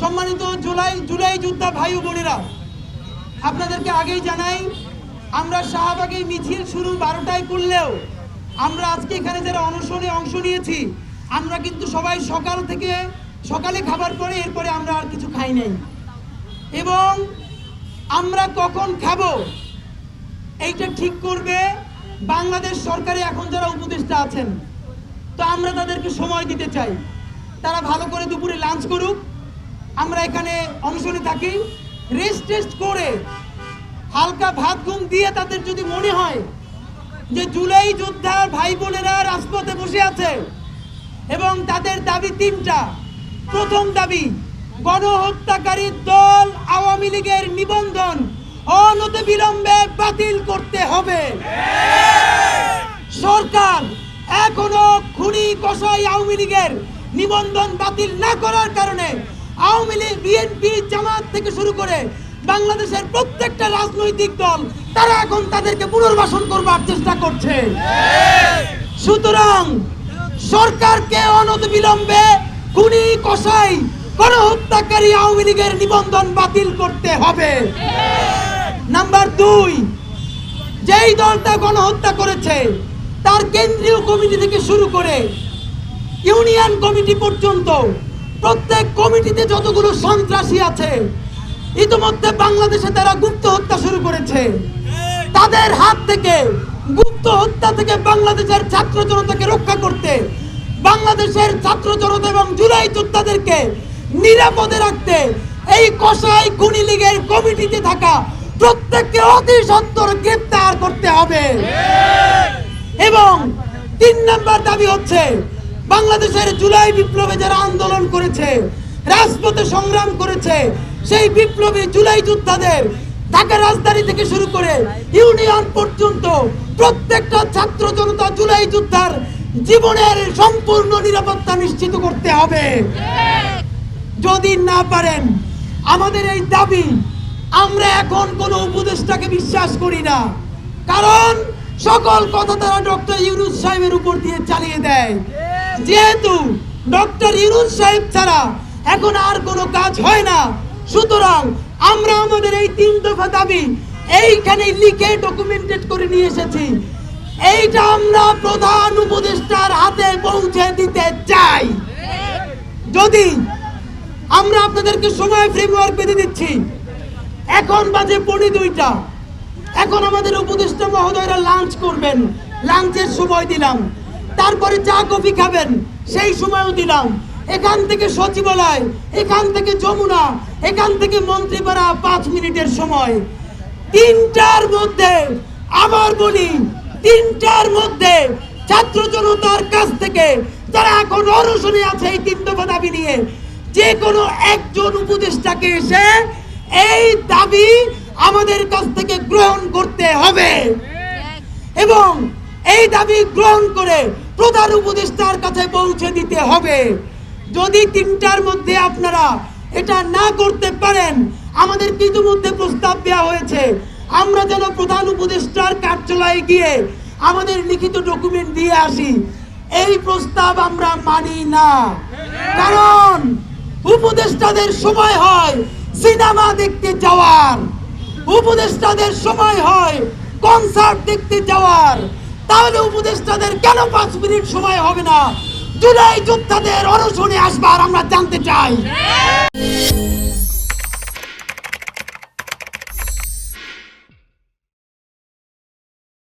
সম্মানিত জুলাই জুলাই যোদ্ধা ভাই বোনেরা, আপনাদেরকে আগেই জানাই, আমরা শাহবাগে মিছিল শুরু বারোটায় করলেও আমরা আজকে এখানে যারা অনশনে অংশ নিয়েছি, আমরা কিন্তু সবাই সকাল থেকে সকালে খাবার পরে এরপরে আমরা আর কিছু খাই নাই। এবং আমরা কখন খাব, এইটা ঠিক করবে বাংলাদেশ সরকারে এখন যারা উপদেষ্টা আছেন। তো আমরা তাদেরকে সময় দিতে চাই। তারা ভালো করে দুপুরে লাঞ্চ করুক আমরা এখানে অংশনে থাকি। রেস্ট টেস্ট করে হালকা ভাত ঘুম দিয়ে তাদের যদি মনে হয় যে জুলাই যোদ্ধার ভাই বোনেরা রাজপথে বসে আছে এবং তাদের দাবি তিনটা, প্রথম দাবি, গণহত্যাকারী দল আওয়ামী লীগের নিবন্ধন অনতি বিলম্বে বাতিল করতে হবে। সরকার এখনও খুনি কষাই আওয়ামী লীগের নিবন্ধন বাতিল না করার কারণে আওয়ামী লীগ বিএনপি জামাত থেকে শুরু করে বাংলাদেশের প্রত্যেকটা রাজনৈতিক দল, তারা এখন তাদেরকে পুনর্বাসন করবার চেষ্টা করছে। সুতরাং সরকারকে অনতিবিলম্বে খুনি, কসাই, গণহত্যাকারী আওয়ামী লীগের নিবন্ধন বাতিল করতে হবে। নাম্বার দুই, যেই দলটা গণহত্যা করেছে, তার কেন্দ্রীয় কমিটি থেকে শুরু করে ইউনিয়ন কমিটি পর্যন্ত প্রত্যেক কমিটিতে যতগুলো সন্ত্রাসী আছে ইতিমধ্যে বাংলাদেশে তারা গুপ্ত হত্যা শুরু করেছে। তাদের হাত থেকে গুপ্ত হত্যা থেকে বাংলাদেশের ছাত্র জনতাকে রক্ষা করতে বাংলাদেশের ছাত্র জনতা এবং জুলাই যোদ্ধাদেরকে নিরাপদে রাখতে এই কসাই খুনি লীগের কমিটিতে থাকা প্রত্যেককে অতি সত্তর গ্রেপ্তার করতে হবে। এবং তিন নাম্বার দাবি হচ্ছে বাংলাদেশের জুলাই বিপ্লবে যারা আন্দোলন করেছে, রাজপথে সংগ্রাম করেছে, সেই বিপ্লবী জুলাই যোদ্ধাদের ঢাকা রাজধানী থেকে শুরু করে ইউনিয়ন পর্যন্ত প্রত্যেকটা ছাত্র জনতা জুলাই যোদ্ধার জীবনের সম্পূর্ণ নিরাপত্তা নিশ্চিত করতে হবে। যদি না পারেন, আমাদের এই দাবি, আমরা এখন কোনো উপদেষ্টাকে বিশ্বাস করি না। কারণ সকল কথা তারা ডক্টর ইউনুস সাহেবের উপর দিয়ে চালিয়ে দেয়। যেহেতু ডক্টর ইউনুস সাহেব ছাড়া এখন আর কোনো কাজ হয় না, সুতরাং আমরা আমাদের এই তিন দফা দাবি এইখানে লিখে ডকুমেন্টেড করে নিয়ে এসেছি। এইটা আমরা প্রধান উপদেষ্টার হাতে পৌঁছে দিতে চাই। যদি আমরা আপনাদেরকে সময় ফ্রেমওয়ার্ক বেঁধে দিচ্ছি, এখন বাজে পৌনে দুইটা। এখন আমাদের উপদেষ্টা মহোদয়রা লাঞ্চ করবেন। লাঞ্চের সময় দিলাম। তারপরে চা কফি খাবেন সেই সময়ও দিলাম। এখান থেকে সচিবালয় এখান থেকে যমুনা এখান থেকে মন্ত্রীপাড়া পাঁচ মিনিটের সময়। তিনটার মধ্যে আবার বলি তিনটার মধ্যে ছাত্র জনতার কাছ থেকে যারা এখন অনশনে আছে এই তিন দফা দাবি নিয়ে যে কোনো একজন উপদেষ্টাকে এসে এই দাবি আমাদের কাছ থেকে গ্রহণ করতে হবে। এবং এই দাবি গ্রহণ করে প্রধান উপদেষ্টার কাছে পৌঁছে দিতে হবে। যদি তিনটার মধ্যে আপনারা এটা না করতে পারেন, আমাদের ইতিমধ্যে প্রস্তাব দেওয়া হয়েছে, আমরা যেন প্রধান উপদেষ্টার কার্যালয়ে গিয়ে আমাদের লিখিত ডকুমেন্ট দিয়ে আসি। এই প্রস্তাব আমরা মানি না। কারণ উপদেষ্টাদের সময় হয় সিনেমা দেখতে যাওয়ার। উপদেষ্টাদের সময় হয় কনসার্ট দেখতে যাওয়ার। তাহলে উপদেষ্টাদের কেন পাঁচ মিনিট সময় হবে না? জুলাই যোদ্ধাদের অনশনে আসবার আমরা জানতে চাই।